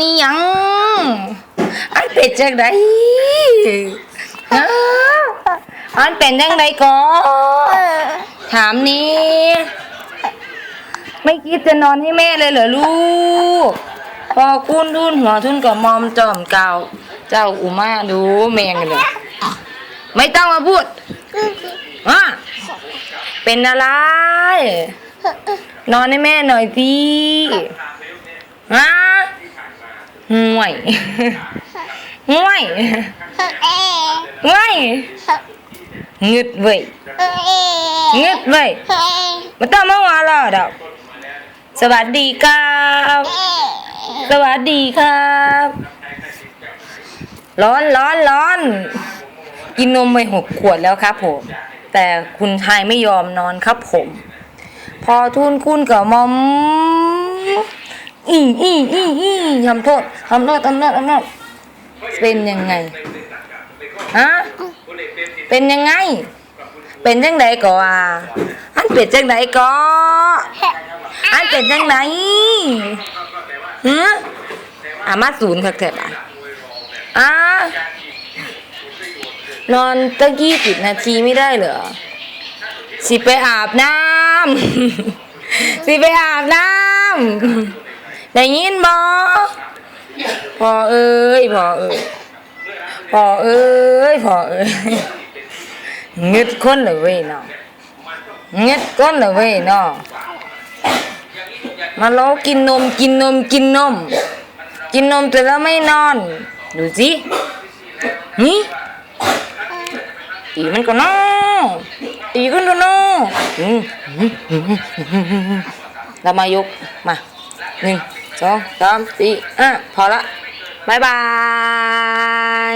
นี่ยังอันเป็นจังไดฮะอันเป็นจังไดก่อนถามนี่ไม่คิดจะนอนให้แม่เลยเหรอลูกพอกุ้นทุนหัวทุนกับมอมจอมเก่า เจ้าอุมาดูแมงกันเลยไม่ต้องมาพูดอะเป็นอะไร นอนให้แม่หน่อยสิฮะ ห่วยห่วยห่วยงึดเว้ยงึดเว้ยม่ต้องมาว่าหรอดอกสวัสดีครับ สวัสดีครับ ร้อนร้อนร้อน กินนมไปหกขวดแล้วครับผม แต่คุณชายไม่ยอมนอนครับผม พอทุนคุณกับมอม อีอีอีอีทำโทษทำโทษทำโทษทำโทษเป็นยังไงฮะเป็นยังไง เป็นจังไดก่ออะอันเป็นจังไดก่ออันเป็นจังไดฮะอามาศูนย์คักแทบอะอะนอนตั้งยี่สิบนาทีไม่ได้เหรอสิไปอาบน้ำ สิไปอาบน้ำ ได้ยินบ่พอเอ้ยพอเอ้ยพอเอ้ยพอเอ้ยเงึดคนเลยเว้ยเนาะงึดคนเลยเว้ยเนาะมาล้อกินนมกินนมกินนม กินนมแต่แล้วไม่นอน ดูสินี่ตีมันก็นอนตีกันก็นอนอืมอืมอืมอืมอืมอืมเรามายกมาหนึ่ง สองสามสี่อะพอละบายบาย